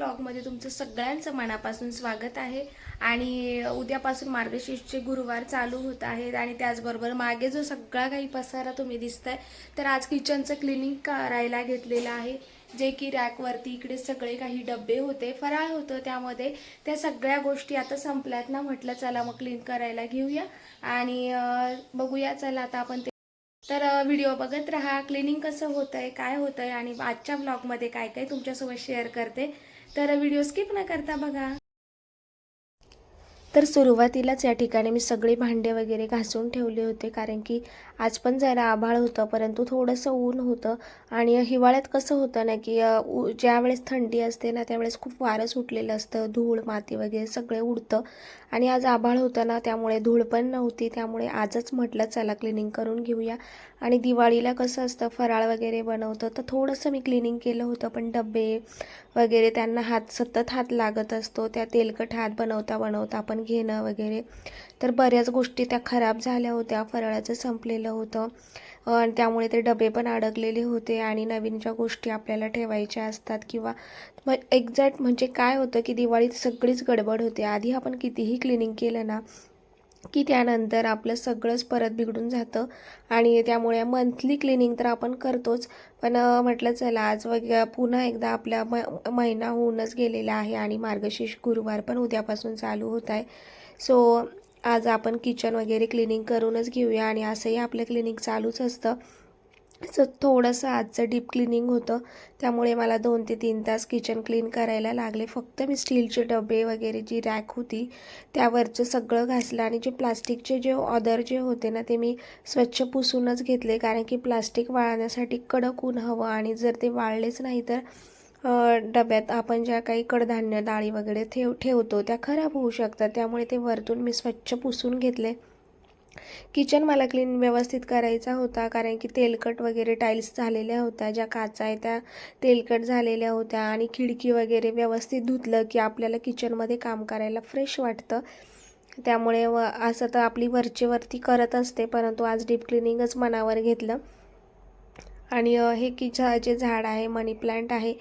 ब्लॉगमध्ये तुमचं सगळ्यांचं मनापासून स्वागत आहे. आणि उद्यापासून मार्गशीर्षचे गुरुवार चालू होत आहेत आणि त्याचबरोबर मागे जो सगळा काही पसारा तुम्ही दिसताय तर आज किचनचं क्लिनिंग करायला घेतलेलं आहे. जे की रॅकवरती इकडे सगळे काही डबे होते फराळ होतं त्यामध्ये. त्या सगळ्या गोष्टी आता संपल्यात ना म्हटलं चला मग क्लीन करायला घेऊया. आणि बघूया चला आता आपण ते तर व्हिडिओ बघत राहा क्लिनिंग कसं होतं आहे काय होतं आहे आणि आजच्या ब्लॉगमध्ये काय काय तुमच्यासोबत शेअर करते. तर व्हिडिओ स्किप न करता बघा. तर सुरुवातीलाच या ठिकाणी मी सगळे भांडे वगैरे घासून ठेवले होते कारण की आज पण जरा आभाळ होतं परंतु थोडंसं ऊन होतं. आणि हिवाळ्यात कसं होतं ना की उ- ज्यावेळेस थंडी असते ना त्यावेळेस खूप वारं सुटलेलं असतं धूळ माती वगैरे सगळे उडतं. आणि आज आभाळ होतं ना त्यामुळे धूळ पण नव्हती त्यामुळे आजच म्हटलं चला क्लिनिंग करून घेऊया. आणि दिवाळीला कसं असतं फराळ वगैरे बनवतं तर थोडंसं मी क्लिनिंग केलं होतं पण डबे वगैरे त्यांना हात सतत हात लागत असतो त्या तेलकट हात बनवता बनवता आपण घेणं वगैरे. तर बऱ्याच गोष्टी त्या खराब झाल्या होत्या फराळाचं संपलेलं होतं. आणि त्यामुळे ते डबे पण अडकलेले होते आणि नवीन ज्या गोष्टी आपल्याला ठेवायच्या असतात किंवा मग एक्झॅक्ट म्हणजे काय होतं की दिवाळीत सगळीच गडबड होते. आधी आपण कितीही क्लिनिंग केलं ना की त्यानंतर आपलं सगळंच परत बिघडून जातं. आणि त्यामुळे मंथली क्लिनिंग तर आपण करतोच. पण म्हटलं चला आज वग पुन्हा एकदा आपला म महिना होऊनच गेलेला आहे आणि मार्गशीर्ष गुरुवार पण उद्यापासून चालू होत आहे. सो आज आपण किचन वगैरे क्लिनिंग करूनच घेऊया आणि असंही आपलं क्लिनिक चालूच असतं. सो थोडंसं आजचं डीप क्लिनिंग होतं. त्यामुळे मला दोन ते तीन तास किचन क्लीन करायला लागले. फक्त मी स्टीलचे डबे वगैरे जी रॅक होती त्यावरचं सगळं घासलं आणि जे प्लास्टिकचे जे ऑदर जे होते ना ते मी स्वच्छ पुसूनच घेतले. कारण की प्लास्टिक वाळण्यासाठी कडक ऊन हवं आणि जर ते वाळलेच नाही तर डब्यात आपण ज्या काही कडधान्य डाळी वगैरे ठेव ठेवतो त्या खराब होऊ शकतात. त्यामुळे ते वरतून मी स्वच्छ पुसून घेतले. किचन मला क्लीन व्यवस्थित करायचा होता कारण की तेलकट वगैरे टाईल्स झालेल्या होत्या ज्या काचा आहे त्या तेलकट झालेल्या होत्या आणि खिडकी वगैरे व्यवस्थित धुतलं की आपल्याला किचनमध्ये काम करायला फ्रेश वाटतं. त्यामुळे व असं तर आपली वरचेवरती करत असते परंतु आज डीप क्लिनिंगच मनावर घेतलं. आणि हे किचा जे झाड आहे मनी प्लांट आहे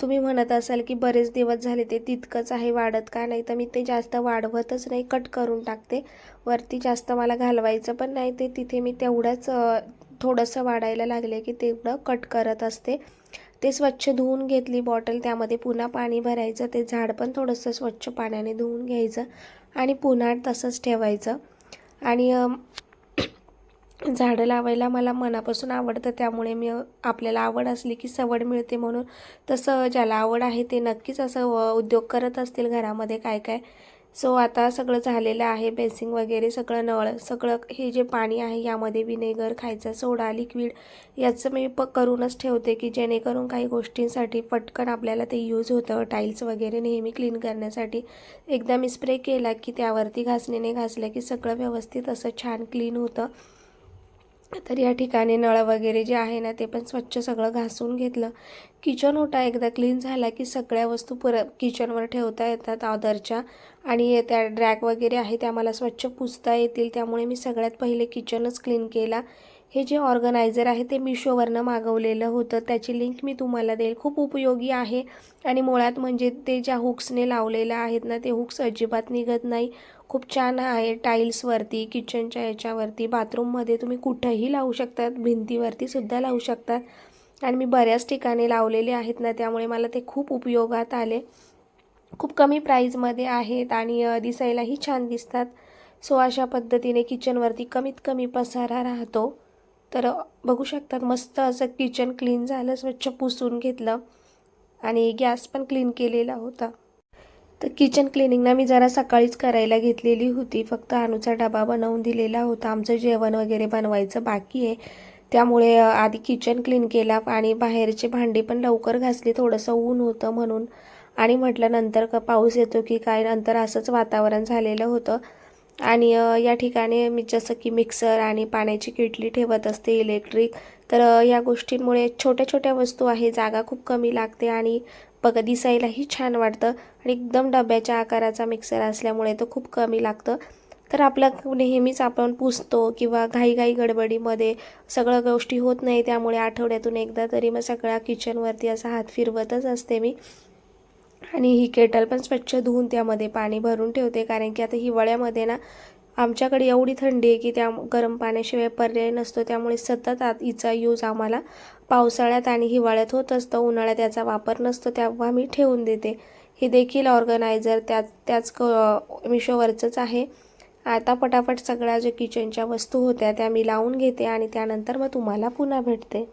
तुम्ही म्हणत असाल की बरेच दिवस झाले ते तितकंच आहे वाढत का नाही तर मी ते जास्त वाढवतच नाही कट करून टाकते. वरती जास्त मला घालवायचं पण नाही ते तिथे मी तेवढंच थोडंसं वाढायला लागले की तेवढं कट करत असते. ते स्वच्छ धुवून घेतली बॉटल त्यामध्ये पुन्हा पाणी भरायचं ते झाड पण थोडंसं स्वच्छ पाण्याने धुवून घ्यायचं आणि पुन्हा तसंच ठेवायचं. आणि झाडं लावायला मला मनापासून आवडतं त्यामुळे मी आपल्याला आवड असली की सवड मिळते म्हणून. तसं ज्याला आवड आहे ते नक्कीच असं व- उद्योग करत असतील घरामध्ये काय काय. सो आता सगळं झालेलं आहे बेसिंग वगैरे सगळं नळ सगळं हे जे पाणी आहे यामध्ये विनेगर खायचा सोडा लिक्विड याचं मी प करूनच ठेवते की जेणेकरून काही गोष्टींसाठी पटकन आपल्याला ते यूज होतं. टाईल्स वगैरे नेहमी क्लीन करण्यासाठी. एकदा मी स्प्रे केला की त्यावरती घासणीने घासलं की सगळं व्यवस्थित असं छान क्लीन होतं. तर या ठिकाणी नळ वगैरे जे आहे ना ते पण स्वच्छ सगळं घासून घेतलं. किचन ओटा एकदा क्लीन झाला की सगळ्या वस्तू पर किचनवर ठेवता येतात ऑदरच्या आणि त्या ड्रॅक वगैरे आहे त्या मला स्वच्छ पुसता येतील. त्यामुळे मी सगळ्यात पहिले किचनच क्लीन केला. हे जे ऑर्गनायझर आहे ते मिशोवरनं मागवलेलं होतं. त्याची लिंक मी तुम्हाला देईल. खूप उपयोगी आहे. आणि मुळात म्हणजे ते ज्या हुक्सने लावलेलं आहेत ना ते हुक्स अजिबात निघत नाही. खूप छान आहे टाईल्सवरती किचनच्या याच्यावरती बाथरूममध्ये तुम्ही कुठंही लावू शकतात भिंतीवरती सुद्धा लावू शकतात. आणि मी बऱ्याच ठिकाणी लावलेले आहेत ना त्यामुळे मला ते खूप उपयोगात आले. खूप कमी प्राईजमध्ये आहेत आणि दिसायलाही छान दिसतात. सो अशा पद्धतीने किचनवरती कमीत कमी पसारा राहतो. तर बघू शकतात मस्त असं किचन क्लीन झालं स्वच्छ पुसून घेतलं आणि गॅस पण क्लीन केलेला होता. तर किचन क्लिनिंग ना मी जरा सकाळीच करायला घेतलेली होती. फक्त अनुचा डबा बनवून दिलेला होता. आमचं जेवण वगैरे बनवायचं बाकी आहे. त्यामुळे आधी किचन क्लीन केला आणि बाहेरचे भांडी पण लवकर घासली. थोडंसं ऊन होतं म्हणून. आणि म्हटलं नंतर का पाऊस येतो की काय? नंतर असंच वातावरण झालेलं होतं. आणि या ठिकाणी मी जसं की मिक्सर आणि पाण्याची किटली ठेवत असते इलेक्ट्रिक तर या गोष्टींमुळे छोट्या छोट्या वस्तू आहे जागा खूप कमी लागते आणि बघा दिसायलाही छान वाटतं आणि एकदम डब्याच्या आकाराचा मिक्सर असल्यामुळे तो खूप कमी लागतं. तर आपलं नेहमीच आपण पुसतो किंवा घाईघाई गडबडीमध्ये सगळं गोष्टी होत नाही त्यामुळे आठवड्यातून एकदा तरी मग सगळ्या किचनवरती असा हात फिरवतच असते मी. आणि ही केटल पण स्वच्छ धुवून त्यामध्ये पाणी भरून ठेवते कारण की आता हिवाळ्यामध्ये ना आमच्याकडे एवढी थंडी आहे की त्या गरम पाण्याशिवाय पर्याय नसतो. त्यामुळे सतत आत हिचा यूज आम्हाला पावसाळ्यात आणि हिवाळ्यात होत असतं. उन्हाळ्यात याचा वापर नसतो तेव्हा मी ठेवून देते. हे देखील ऑर्गनायझर त्याच त्याच क मिशोवरचंच आहे. आता पटापट सगळ्या ज्या किचनच्या वस्तू होत्या त्या मी लावून घेते आणि त्यानंतर मग तुम्हाला पुन्हा भेटते.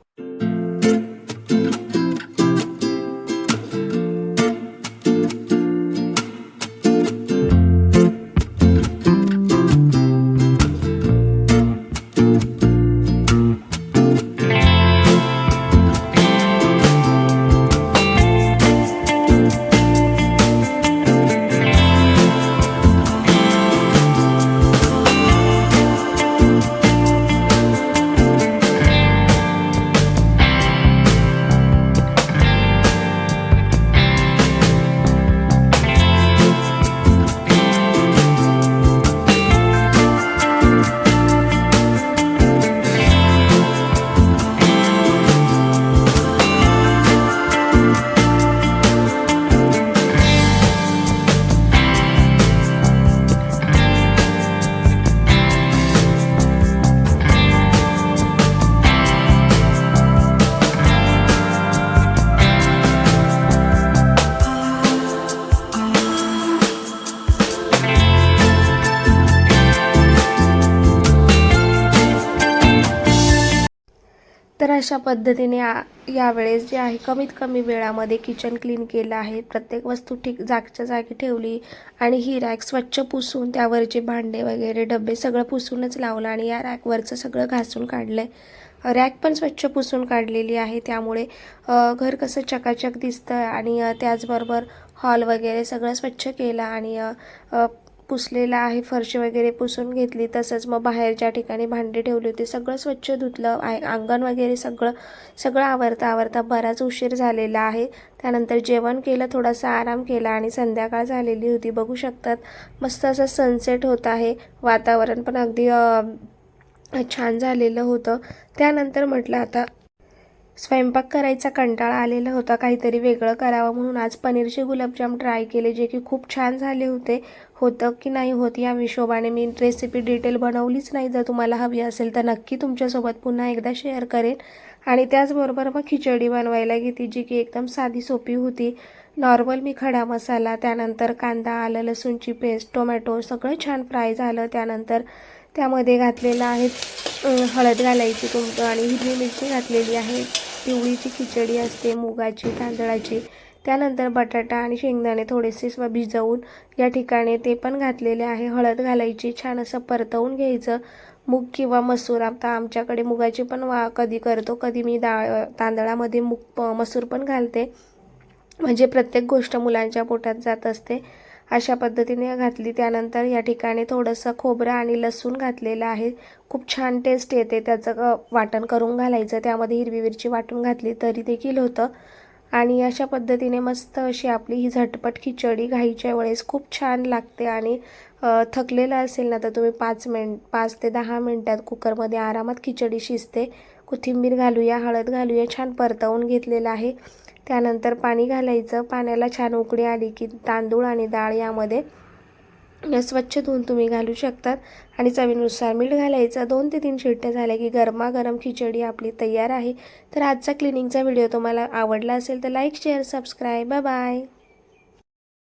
तर अशा पद्धतीने यावेळेस जे आहे कमीत कमी वेळामध्ये किचन क्लीन केलं आहे. प्रत्येक वस्तू ठीक जागच्या जागी ठेवली आणि ही रॅक स्वच्छ पुसून त्यावरचे भांडे वगैरे डबे सगळं पुसूनच लावलं आणि या रॅकवरचं सगळं घासून काढलं आहे रॅक पण स्वच्छ पुसून काढलेली आहे. त्यामुळे घर कसं चकाचक दिसतं आणि त्याचबरोबर हॉल वगैरे सगळं स्वच्छ केलं आणि पुसलेला आहे फरशी वगैरे पुसून घेतली तसंच मग बाहेरच्या ठिकाणी भांडी ठेवली होती. सगळं स्वच्छ धुतलं आहे. अंगण वगैरे सगळं सगळं आवरता आवरता बराच उशीर झालेला आहे. त्यानंतर जेवण केलं थोडासा आराम केला आणि संध्याकाळ झालेली होती. बघू शकतात मस्त असं सनसेट होत आहे. वातावरण पण अगदी छान झालेलं होतं. त्यानंतर म्हटलं आता स्वयंपाक करायचा कंटाळा आलेला होता. काहीतरी वेगळं करावं म्हणून आज पनीरचे गुलाबजाम ट्राय केले जे की खूप छान झाले होते. होतं की नाही होत या हिशोबाने मी रेसिपी डिटेल बनवलीच नाही. जर तुम्हाला हवी असेल तर नक्की तुमच्यासोबत पुन्हा एकदा शेअर करेन. आणि त्याचबरोबर मग खिचडी बनवायला घेतली जी की एकदम साधी सोपी होती. नॉर्मल मी खडा मसाला त्यानंतर कांदा आलं लसूणची पेस्ट टोमॅटो सगळं छान फ्राय झालं. त्यानंतर त्यामध्ये घातलेलं आहे हळद घालायची तुमचं. आणि हिरवी मिरची घातलेली आहे. पिवळीची खिचडी असते मुगाची तांदळाची. त्यानंतर बटाटा आणि शेंगदाणे थोडेसे स्व भिजवून या ठिकाणी ते पण घातलेले आहे. हळद घालायची छान असं परतवून घ्यायचं. मूग किंवा मसूर आता आमच्याकडे मुगाची पण वा कधी करतो कधी मी डाळ तांदळामध्ये मूग प- मसूर पण घालते. म्हणजे प्रत्येक गोष्ट मुलांच्या पोटात जात असते. अशा पद्धतीने घातली. त्यानंतर या ठिकाणी थोडंसं खोबरं आणि लसूण घातलेलं आहे. खूप छान टेस्ट येते. त्याचं वाटण करून घालायचं. त्यामध्ये हिरवी मिरची वाटून घातली तरी देखील होतं. आणि अशा पद्धतीने मस्त अशी आपली ही झटपट खिचडी घाईच्या वेळेस खूप छान लागते आणि थकलेलं असेल ना तर तुम्ही पाच मिनट पाच ते दहा मिनटात कुकरमध्ये आरामात खिचडी शिजते. कोथिंबीर घालूया हळद घालूया छान परतवून घेतलेलं आहे. त्यानंतर पाणी घालायचं. पाण्याला छान उकळी आली की तांदूळ आणि डाळ यामध्ये स्वच्छ धुवून तुम्ही घालू शकतात. आणि चवीनुसार मीठ घालायचं. दोन ते तीन शिट्ट्या झाल्या की गरमागरम खिचडी आपली तयार आहे. तर आजचा क्लिनिंगचा व्हिडिओ तुम्हाला आवडला असेल तर like share subscribe bye bye